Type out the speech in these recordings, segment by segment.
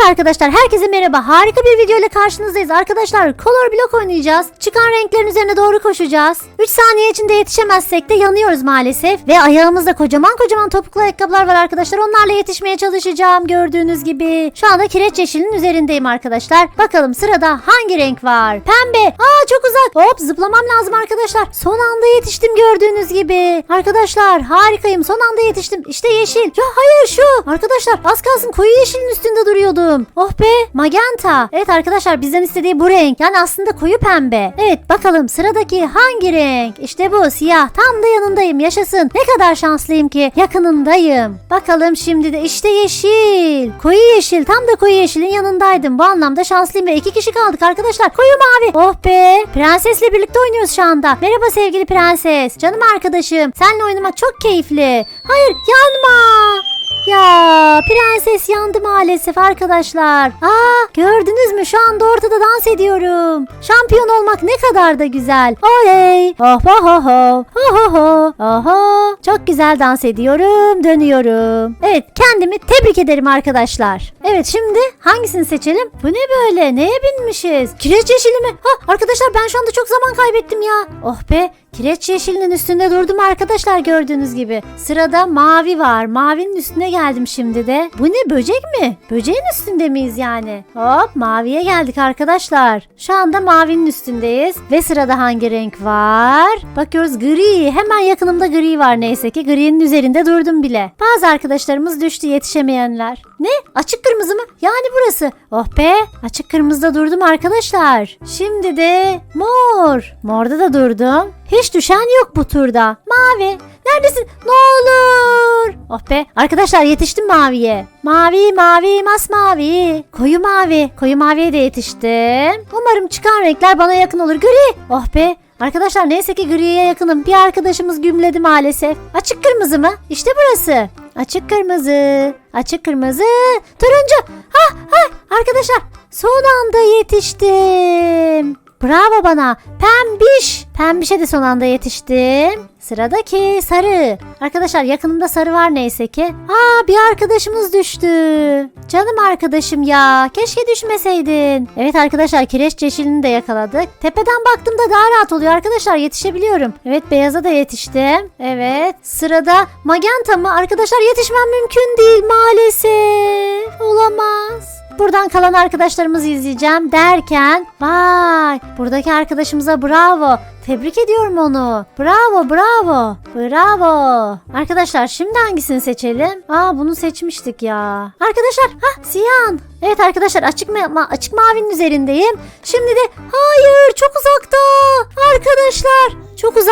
Evet arkadaşlar herkese merhaba. Harika bir video ile karşınızdayız. Arkadaşlar color block oynayacağız. Çıkan renklerin üzerine doğru koşacağız. 3 saniye içinde yetişemezsek de yanıyoruz maalesef. Ve ayağımızda kocaman kocaman topuklu ayakkabılar var arkadaşlar. Onlarla yetişmeye çalışacağım gördüğünüz gibi. Şu anda kireç yeşilin üzerindeyim arkadaşlar. Bakalım sırada hangi renk var? Pembe. Aa çok uzak. Hop zıplamam lazım arkadaşlar. Son anda yetiştim gördüğünüz gibi. Arkadaşlar harikayım. Son anda yetiştim. İşte yeşil. Ya hayır şu. Arkadaşlar az kalsın koyu yeşilin üstünde duruyordum. Oh be magenta. Evet arkadaşlar bizden istediği bu renk. Yani aslında koyu pembe. Evet bakalım sıradaki hangi renk? İşte bu siyah. Tam da yanındayım. Yaşasın. Ne kadar şanslıyım ki yakınındayım. Bakalım şimdi de işte yeşil. Koyu yeşil. Tam da koyu yeşilin yanındaydım. Bu anlamda şanslıyım ve iki kişi kaldık arkadaşlar. Koyu mavi. Oh be. Prensesle birlikte oynuyoruz şu anda. Merhaba sevgili prenses. Canım arkadaşım. Seninle oynamak çok keyifli. Hayır yanma. Ya prenses yandı maalesef arkadaşlar. Aa gördünüz mü şu anda ortada dans ediyorum. Şampiyon olmak ne kadar da güzel. Oley. Oh ho ho ho. Ho ho ho. Oho. Çok güzel dans ediyorum. Dönüyorum. Evet kendimi tebrik ederim arkadaşlar. Evet şimdi hangisini seçelim? Bu ne böyle? Neye binmişiz? Kireç yeşili mi? Ha arkadaşlar ben şu anda çok zaman kaybettim ya. Oh be Kireç yeşilinin üstünde durdum arkadaşlar gördüğünüz gibi. Sırada mavi var. Mavinin üstüne geldim şimdi de. Bu ne böcek mi? Böceğin üstünde miyiz yani? Hop maviye geldik arkadaşlar. Şu anda mavinin üstündeyiz. Ve sırada hangi renk var? Bakıyoruz gri. Hemen yakınımda gri var neyse ki. Gri'nin üzerinde durdum bile. Bazı arkadaşlarımız düştü yetişemeyenler. Ne? Açık kırmızı mı? Yani burası. Oh be. Açık kırmızıda durdum arkadaşlar. Şimdi de mor. Morda da durdum. Hiç düşen yok bu turda. Mavi. Neredesin? Ne olur. Oh be. Arkadaşlar yetiştim maviye. Mavi mavi masmavi. Koyu mavi. Koyu maviye de yetiştim. Umarım çıkan renkler bana yakın olur. Gri. Oh be. Arkadaşlar neyse ki griye yakınım. Bir arkadaşımız gümledi maalesef. Açık kırmızı mı? İşte burası. Açık kırmızı. Açık kırmızı. Turuncu. Ha ha arkadaşlar son anda yetiştim. Bravo bana. Pembiş. Pembişe de son anda yetiştim. Sıradaki sarı. Arkadaşlar yakınımda sarı var neyse ki. Aa bir arkadaşımız düştü. Canım arkadaşım ya. Keşke düşmeseydin. Evet arkadaşlar kireç yeşilini de yakaladık. Tepeden baktığımda daha rahat oluyor arkadaşlar. Yetişebiliyorum. Evet beyaza da yetiştim. Evet. Sırada magenta mı? Arkadaşlar yetişmem mümkün değil maalesef. Olamaz. Buradan kalan arkadaşlarımızı izleyeceğim derken vay buradaki arkadaşımıza bravo. Tebrik ediyorum onu. Bravo bravo. Bravo. Arkadaşlar şimdi hangisini seçelim? Aa bunu seçmiştik ya. Arkadaşlar ha Siyan. Evet arkadaşlar açık ma açık mavinin üzerindeyim. Şimdi de hayır çok uzakta.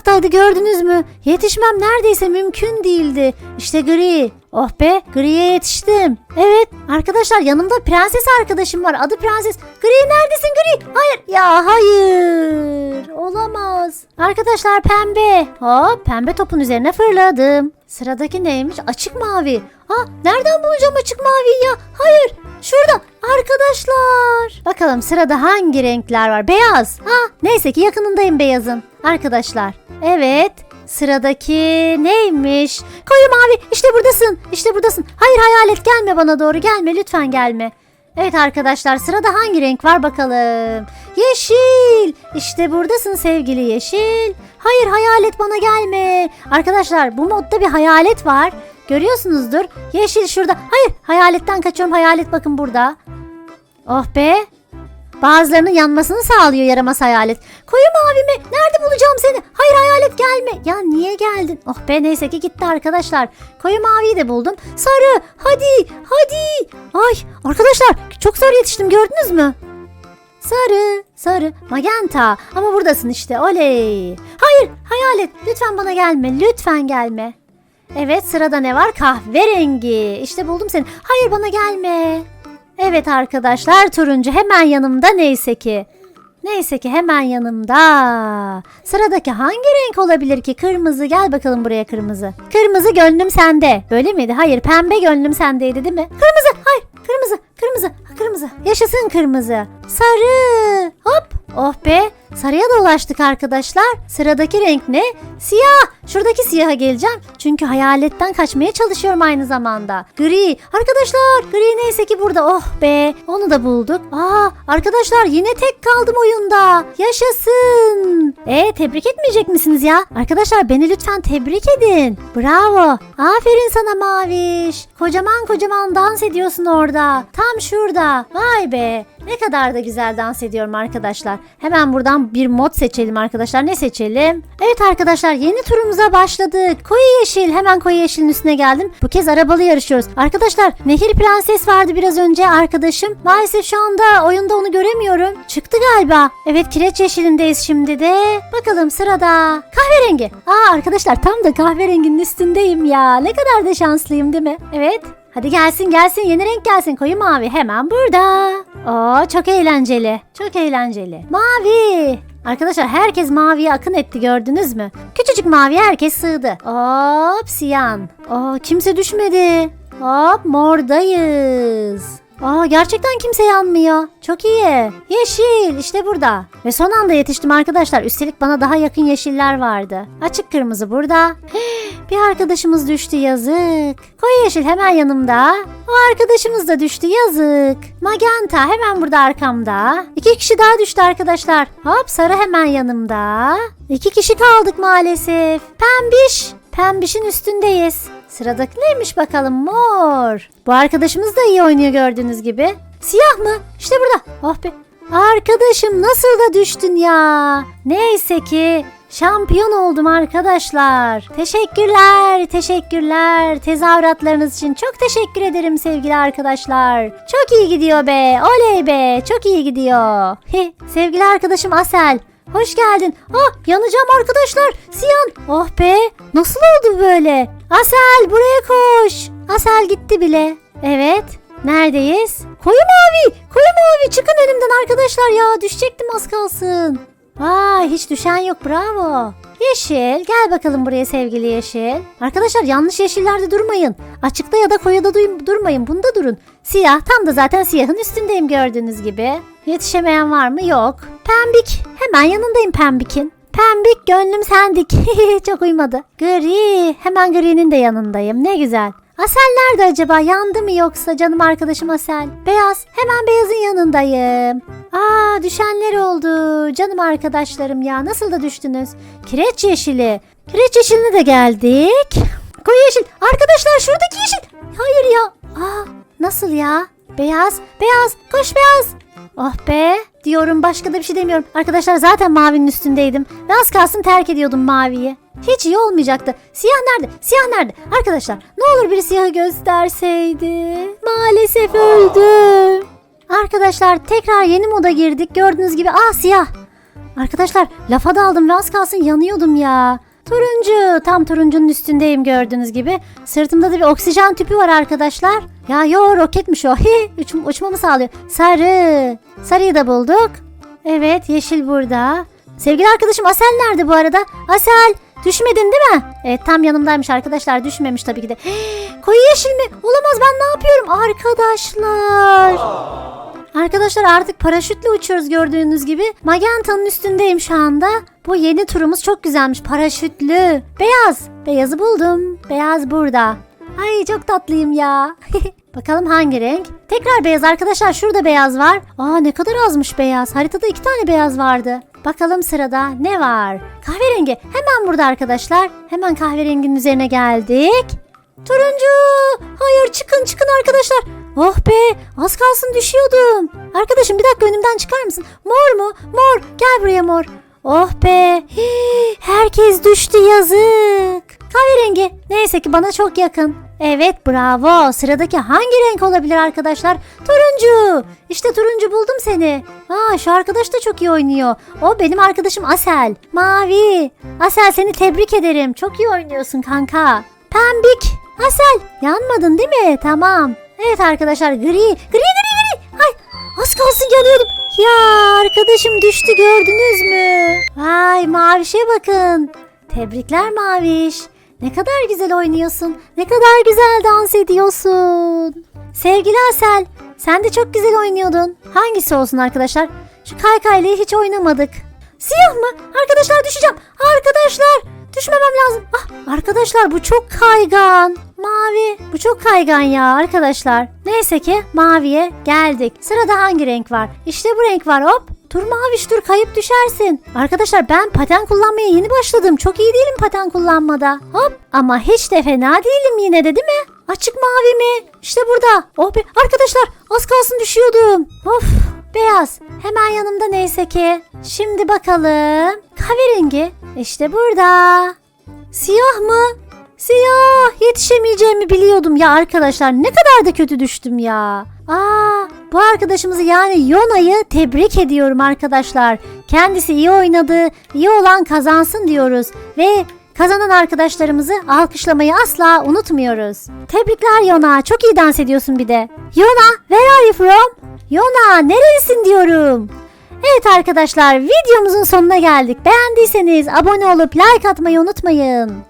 Uzaktaydı gördünüz mü? Yetişmem neredeyse mümkün değildi. İşte gri. Oh be griye yetiştim. Evet arkadaşlar yanımda prenses arkadaşım var. Adı prenses. Gri neredesin gri? Hayır ya hayır. Olamaz. Arkadaşlar pembe. Hop pembe topun üzerine fırladım. Sıradaki neymiş? Açık mavi. Ha nereden bulacağım açık maviyi ya? Hayır şurada arkadaşlar. Bakalım sırada hangi renkler var? Beyaz. Ha neyse ki yakınındayım beyazın. Arkadaşlar evet Sıradaki neymiş? Koyu mavi işte buradasın işte buradasın. Hayır hayalet gelme bana doğru gelme lütfen gelme. Evet arkadaşlar sırada hangi renk var bakalım. Yeşil. İşte buradasın sevgili yeşil. Hayır hayalet bana gelme. Arkadaşlar bu modda bir hayalet var. Görüyorsunuzdur. Yeşil şurada. Hayır hayaletten kaçıyorum. Hayalet bakın burada. Oh be. Bazılarının yanmasını sağlıyor yaramaz hayalet. Koyu mavi mi? Nerede bulacağım seni? Hayır hayalet gelme. Ya niye geldin? Oh be neyse ki gitti arkadaşlar. Koyu maviyi de buldum. Sarı hadi hadi. Ay arkadaşlar çok zor yetiştim gördünüz mü? Sarı, sarı, magenta. Ama buradasın işte, oley. Hayır, hayalet. Lütfen bana gelme, lütfen gelme. Evet, sırada ne var? Kahverengi. İşte buldum seni. Hayır, bana gelme. Evet arkadaşlar, turuncu hemen yanımda neyse ki. Neyse ki hemen yanımda. Sıradaki hangi renk olabilir ki? Kırmızı. Gel bakalım buraya kırmızı. Kırmızı gönlüm sende. Böyle miydi? Hayır, pembe gönlüm sendeydi değil mi? Kırmızı. Hayır, kırmızı. Kırmızı. Kırmızı. Yaşasın kırmızı. Sarı. Hop. Oh be. Sarıya da ulaştık arkadaşlar. Sıradaki renk ne? Siyah. Şuradaki siyaha geleceğim. Çünkü hayaletten kaçmaya çalışıyorum aynı zamanda. Gri. Arkadaşlar gri neyse ki burada. Oh be. Onu da bulduk. Aa arkadaşlar yine tek kaldım oyunda. Yaşasın. E tebrik etmeyecek misiniz ya? Arkadaşlar beni lütfen tebrik edin. Bravo. Aferin sana Maviş. Kocaman kocaman dans ediyorsun orada. Tam şurada. Vay be. Ne kadar da güzel dans ediyorum arkadaşlar. Hemen buradan bir mod seçelim arkadaşlar. Ne seçelim? Evet arkadaşlar yeni turumuza başladık. Koyu yeşil. Hemen koyu yeşilin üstüne geldim. Bu kez arabalı yarışıyoruz. Arkadaşlar Nehir Prenses vardı biraz önce arkadaşım. Maalesef şu anda oyunda onu göremiyorum. Çıktı galiba. Evet kireç yeşilindeyiz şimdi de. Bakalım sırada. Kahverengi. Aa arkadaşlar tam da kahverenginin üstündeyim ya. Ne kadar da şanslıyım değil mi? Evet. Hadi gelsin gelsin yeni renk gelsin koyu mavi hemen burada. Oo çok eğlenceli. Çok eğlenceli. Mavi. Arkadaşlar herkes maviye akın etti gördünüz mü? Küçücük maviye herkes sığdı. Hop siyan. Oo kimse düşmedi. Hop mordayız. Aa gerçekten kimse yanmıyor. Çok iyi. Yeşil işte burada. Ve son anda yetiştim arkadaşlar. Üstelik bana daha yakın yeşiller vardı. Açık kırmızı burada. Bir arkadaşımız düştü yazık. Koyu yeşil hemen yanımda. O arkadaşımız da düştü yazık. Magenta hemen burada arkamda. İki kişi daha düştü arkadaşlar. Hop sarı hemen yanımda. İki kişi kaldık maalesef. Pembiş. Pembişin üstündeyiz. Sıradaki neymiş bakalım mor. Bu arkadaşımız da iyi oynuyor gördüğünüz gibi. Siyah mı? İşte burada. Oh be. Arkadaşım nasıl da düştün ya. Neyse ki şampiyon oldum arkadaşlar. Teşekkürler, teşekkürler. Tezahüratlarınız için çok teşekkür ederim sevgili arkadaşlar. Çok iyi gidiyor be. Oley be. Çok iyi gidiyor. He, sevgili arkadaşım Asel. Hoş geldin. Ah yanacağım arkadaşlar. Siyan. Oh be. Nasıl oldu böyle? Asel buraya koş. Asel gitti bile. Evet. Neredeyiz? Koyu mavi. Koyu mavi. Çıkın önümden arkadaşlar ya. Düşecektim az kalsın. Vay hiç düşen yok bravo. Yeşil gel bakalım buraya sevgili yeşil. Arkadaşlar yanlış yeşillerde durmayın. Açıkta ya da koyuda durmayın bunda durun. Siyah tam da zaten siyahın üstündeyim gördüğünüz gibi. Yetişemeyen var mı? Yok. Pembik hemen yanındayım Pembik'in. Pembik gönlüm sendik. Çok uymadı. Gri hemen gri'nin de yanındayım ne güzel. Asel nerede acaba? Yandı mı yoksa canım arkadaşım Asel? Beyaz. Hemen beyazın yanındayım. Aa düşenler oldu. Canım arkadaşlarım ya. Nasıl da düştünüz? Kireç yeşili. Kireç yeşiline de geldik. Koyu yeşil. Arkadaşlar şuradaki yeşil. Hayır ya. Aa nasıl ya? Beyaz. Beyaz. Koş beyaz. Oh be diyorum başka da bir şey demiyorum. Arkadaşlar zaten mavinin üstündeydim. Ve az kalsın terk ediyordum maviyi. Hiç iyi olmayacaktı. Siyah nerede? Siyah nerede? Arkadaşlar ne olur bir siyahı gösterseydi. Maalesef öldüm. Arkadaşlar tekrar yeni moda girdik. Gördüğünüz gibi aa siyah. Arkadaşlar lafa daldım ve az kalsın yanıyordum ya. Turuncu. Tam turuncunun üstündeyim gördüğünüz gibi. Sırtımda da bir oksijen tüpü var arkadaşlar. Ya yo roketmiş o. Hi, uç, uçmamı sağlıyor. Sarı. Sarıyı da bulduk. Evet yeşil burada. Sevgili arkadaşım Asel nerede bu arada? Asel düşmedin değil mi? Evet tam yanımdaymış arkadaşlar düşmemiş tabii ki de. Koyu yeşil mi? Olamaz ben ne yapıyorum? Arkadaşlar. Arkadaşlar artık paraşütle uçuyoruz gördüğünüz gibi. Magenta'nın üstündeyim şu anda. Bu yeni turumuz çok güzelmiş. Paraşütlü. Beyaz. Beyazı buldum. Beyaz burada. Ay çok tatlıyım ya. Bakalım hangi renk? Tekrar beyaz arkadaşlar. Şurada beyaz var. Aa ne kadar azmış beyaz. Haritada iki tane beyaz vardı. Bakalım sırada ne var? Kahverengi. Hemen burada arkadaşlar. Hemen kahverenginin üzerine geldik. Turuncu. Hayır çıkın çıkın arkadaşlar. Oh be az kalsın düşüyordum. Arkadaşım bir dakika önümden çıkar mısın? Mor mu? Mor. Gel buraya mor. Oh be. Hii, herkes düştü yazık. Kahverengi. Neyse ki bana çok yakın. Evet bravo. Sıradaki hangi renk olabilir arkadaşlar? Turuncu. İşte turuncu buldum seni. Aa şu arkadaş da çok iyi oynuyor. O benim arkadaşım Asel. Mavi. Asel seni tebrik ederim. Çok iyi oynuyorsun kanka. Pembik. Asel yanmadın değil mi? Tamam. Evet arkadaşlar gri. Gri gri gri. Ay az kalsın yanıyordum. Ya arkadaşım düştü gördünüz mü? Vay mavişe bakın. Tebrikler Maviş. Ne kadar güzel oynuyorsun. Ne kadar güzel dans ediyorsun. Sevgili Asel, sen de çok güzel oynuyordun. Hangisi olsun arkadaşlar? Şu kaykaylayı hiç oynamadık. Siyah mı? Arkadaşlar düşeceğim. Arkadaşlar düşmemem lazım. Ah, arkadaşlar bu çok kaygan. Mavi. Bu çok kaygan ya arkadaşlar. Neyse ki maviye geldik. Sırada hangi renk var? İşte bu renk var hop. Dur maviş dur kayıp düşersin. Arkadaşlar ben paten kullanmaya yeni başladım. Çok iyi değilim paten kullanmada. Hop ama hiç de fena değilim yine de değil mi? Açık mavi mi? İşte burada. Oh be arkadaşlar az kalsın düşüyordum. Of beyaz. Hemen yanımda neyse ki. Şimdi bakalım. Kahverengi. İşte burada. Siyah mı? Siyah. Yetişemeyeceğimi biliyordum ya arkadaşlar. Ne kadar da kötü düştüm ya. Aa, bu arkadaşımızı yani Yona'yı tebrik ediyorum arkadaşlar. Kendisi iyi oynadı. iyi olan kazansın diyoruz. Ve kazanan arkadaşlarımızı alkışlamayı asla unutmuyoruz. Tebrikler Yona. Çok iyi dans ediyorsun bir de. Yona, where are you from? Yona, nerelisin diyorum. Evet arkadaşlar videomuzun sonuna geldik. Beğendiyseniz abone olup like atmayı unutmayın.